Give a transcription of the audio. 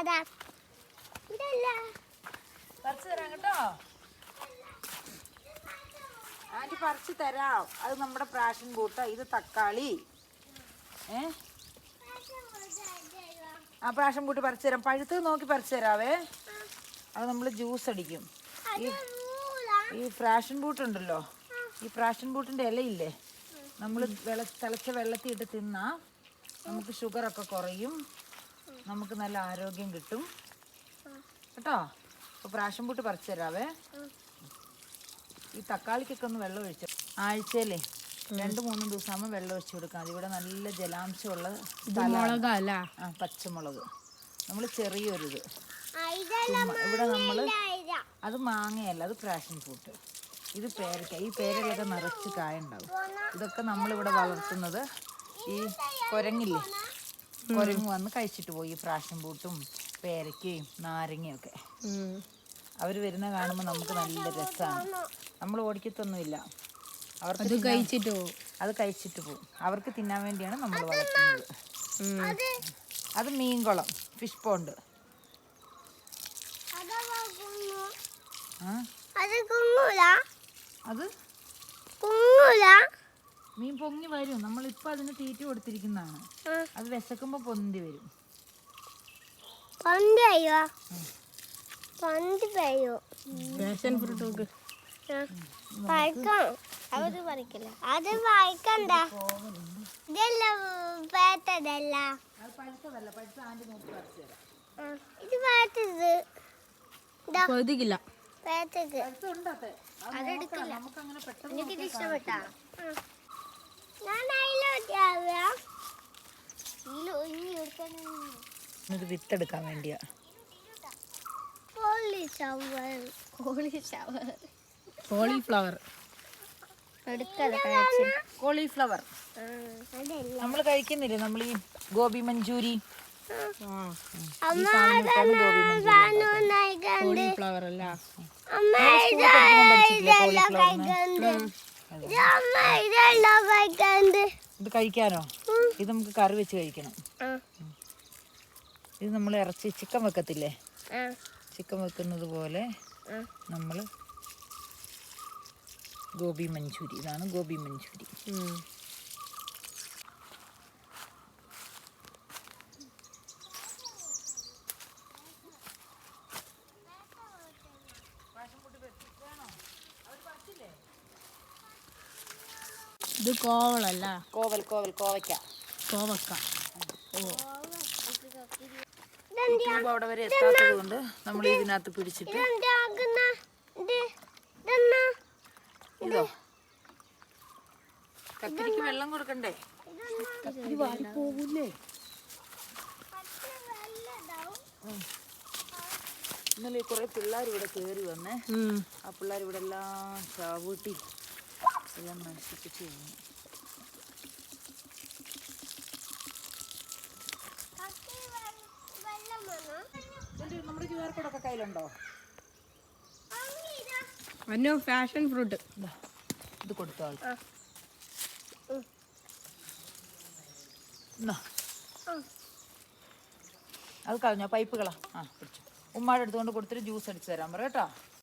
അതാ. ഇതല്ല തരാം അത് നമ്മുടെ പ്രാഷൻ കൂട്ടോ. ഇത് തക്കാളി. ഏ? ആ പ്രാഷൻ കൂട്ടി പറിച്ചു തരാം. പഴുത്ത് നോക്കി പറിച്ചു തരാവേ. അത് നമ്മൾ ജ്യൂസ് അടിക്കും. ഈ ഈ ബൂട്ടുണ്ടല്ലോ. ഈ പ്രാഷൻ ബൂട്ടിന്റെ ഇലയില്ലേ? നമ്മൾ വെള്ള തിളച്ച വെള്ളത്തിട്ട് തിന്നാ നമുക്ക് ഷുഗറൊക്കെ കുറയും. നമുക്ക് നല്ല ആരോഗ്യം കിട്ടും. കേട്ടോ? അപ്പോൾ പ്രാശം പൂട്ട് പറിച്ചു തരാവേ. ഈ തക്കാളിക്കൊക്കെ ഒന്ന് വെള്ളം ഒഴിച്ചു ആഴ്ചയിലേ രണ്ട് മൂന്ന് ദിവസം ആകുമ്പോൾ വെള്ളം ഒഴിച്ചു കൊടുക്കാം. ഇവിടെ നല്ല ജലാംശമുള്ള മുളകല്ല? ആ പച്ചമുളക്. നമ്മൾ ചെറിയൊരിത്. ഇവിടെ നമ്മൾ അത് മാങ്ങയല്ല അത് പ്രാഷൻ ഫ്രൂട്ട് ഇത് പേരയ്ക്ക ഈ പേരയിലൊക്കെ നിറച്ച് കായ ഉണ്ടാവും. ഇതൊക്കെ നമ്മളിവിടെ വളർത്തുന്നത് ഈ കുരങ്ങില്ലേ? കുരങ്ങ് വന്ന് കഴിച്ചിട്ട് പോയി. പ്രാഷൻ പേരക്കയും പേരയ്ക്കയും നാരങ്ങയൊക്കെ അവർ വരുന്ന കാണുമ്പോൾ നമുക്ക് നല്ല രസമാണ് നമ്മൾ ഓടിക്കത്തൊന്നുമില്ല. അവർക്ക് അത് കഴിച്ചിട്ട് പോകും അത് കഴിച്ചിട്ട് പോകും അവർക്ക് തിന്നാൻ വേണ്ടിയാണ് നമ്മൾ വളർത്തുന്നത്. അത് മീൻകുളം ഫിഷ് പോണ്ട്. അത് കുങ്ങൂല അത് കുങ്ങൂല മീൻ പൊങ്ങി വരും. നമ്മളിപ്പോൾ അതിന് തീറ്റ കൊടുത്തിരിക്കുന്നതാണ്. അത് വിശക്കുമ്പോൾ പൊന്തി വരും. പന്ത് അയ്യോ പന്ത് പെയ്യോ പാഷൻ ഫ്രൂട്ട് നോക്ക് അത് പറിക്കില്ല? അത് പറിക്കണ്ട ഇതല്ല പേത്തതല്ല ഇത് പേത്തത് കൊതിക്കില്ല. പേത്തത് അതെടുക്കില്ല നമുക്കങ്ങനെ പെട്ടെന്ന് എനിക്കിത് ഇഷ്ടപ്പെട്ടാ? ഇത് വിത്തെടുക്കാൻ വേണ്ടിയാ. കോളിഫ്ലവർ കോളിഫ്ലവർ നമ്മൾ കഴിക്കുന്നില്ലേ? നമ്മൾ ഈ ഗോപി മഞ്ചൂരി അമ്മ ഗോബി മഞ്ചൂരി കോളിഫ്ലവർ അല്ല ഇത് കഴിക്കാനോ? ഇത് നമുക്ക് കറി വെച്ച് കഴിക്കണം. ഇത് നമ്മൾ ഇറച്ചി ചിക്കൻ വെക്കത്തില്ലേ? ചിക്കൻ വെക്കുന്നത് പോലെ നമ്മൾ ഗോബി മഞ്ചൂരി. ഇതാണ് ഗോബി മഞ്ചൂരി. ഇത് കോവളല്ല? കോവൽ കോവൽ കോവയ്ക്ക. കോവക്ക. ട്യൂബ് അവിടെ വരെ എത്താത്തത് കൊണ്ട് നമ്മൾ ഇതിനകത്ത് പിടിച്ചിട്ട് ഇതെന്താകുന്ന ഇത് കത്തിരിക്ക് വെള്ളം കൊടുക്കണ്ടേ? പോകൂലേ ഇന്നലെ കുറെ പിള്ളേർ ഇവിടെ കേറി വന്നേ. ആ പിള്ളേർ ഇവിടെ എല്ലാം ചാവൂട്ടി. എല്ലാം നശിപ്പിച്ച് ഇതിന്റെ നമ്മുടെ ക്യു ആർ കോഡൊക്കെ കയ്യിലുണ്ടോ? അന്നോ ഫാഷൻ ഫ്രൂട്ട് ഇതാ, കൊടുത്തു. അത് കളഞ്ഞോ പൈപ്പുകളാ. ആ പിടിച്ചു. ഉമ്മാടെ എടുത്തുകൊണ്ട് കൊടുത്തിട്ട് ജ്യൂസ് അടിച്ചു തരാൻ പറ കേട്ടോ.